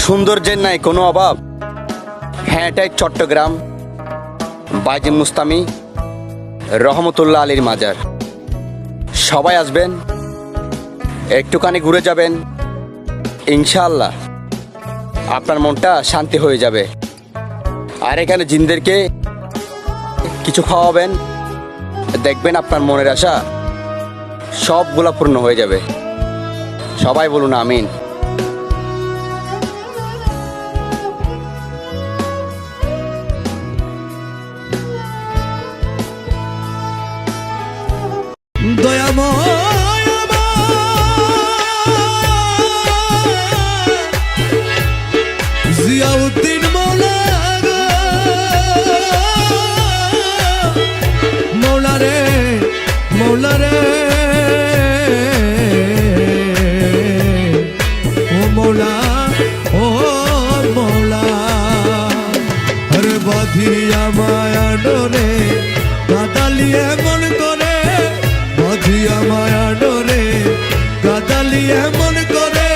সৌন্দর্যের নাই কোনো অভাব। হ্যাঁ এটাই চট্টগ্রাম বাইজি মুস্তামি, রহমতুল্লাহ আলীর মাজার। সবাই আসবেন, একটুখানি ঘুরে যাবেন, ইনশাআল্লাহ আপনার মনটা শান্তি হয়ে যাবে। আর এখানে জিনদেরকে কিছু খাওয়াবেন, দেখবেন আপনার মনের আশা সবগুলা পূর্ণ হয়ে যাবে। সবাই বলুন আমিন। বাঁধিয়া মায়া ডোরে কাদালিয়ে মন করে কাদালিয়ে মন প্রেমের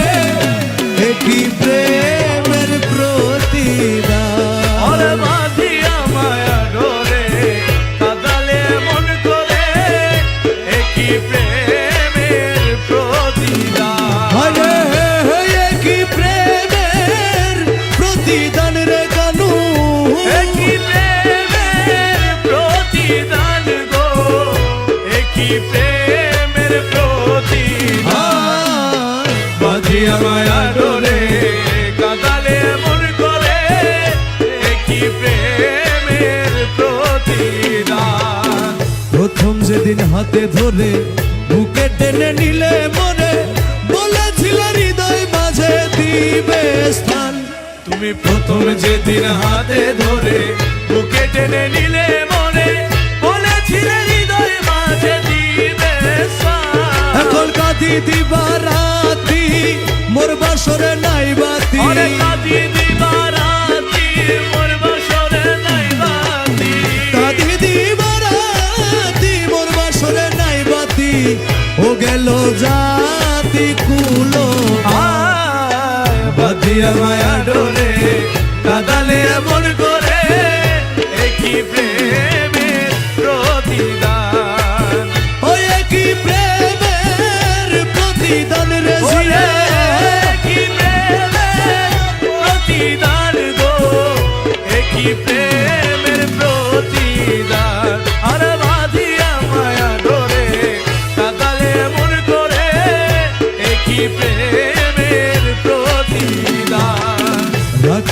একই প্রেমের প্রতিদান গো, প্রেমের প্রতিদান। প্রথম হাতে ধরে বুকে টেনে নিলে মনে বলেছিল হৃদয় মাঝে তুমি প্রথম যেদিন হাতে ধরে বুকে টেনে নিলে মনে বলেছিলে হৃদয় মাঝে দিবে। এখন কাঁদি দিবা রাতি মোর বাসরে নাই বাতি কাঁদি দিবা রাতি, মোর বাসরে নাই বাতি। কাঁদি দিবা রাতি মোর বাসরে নাই বাতি ও গেল জাতি কুলো বাঁধিয়া মায়া ডোরে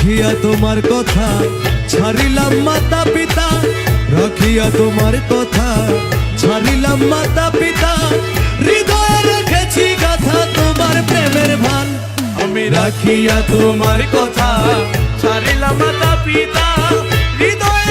রাখিয়া তোমার কথা, ছাড়িলাম মাতা পিতা, রাখিয়া তোমার কথা, ছাড়িলাম মাতা পিতা, হৃদয়ে রেখেছি কথা তোমার প্রেমের ভান। আমি রাখিয়া তোমার কথা, ছাড়িলাম মাতা পিতা, হৃদয়ে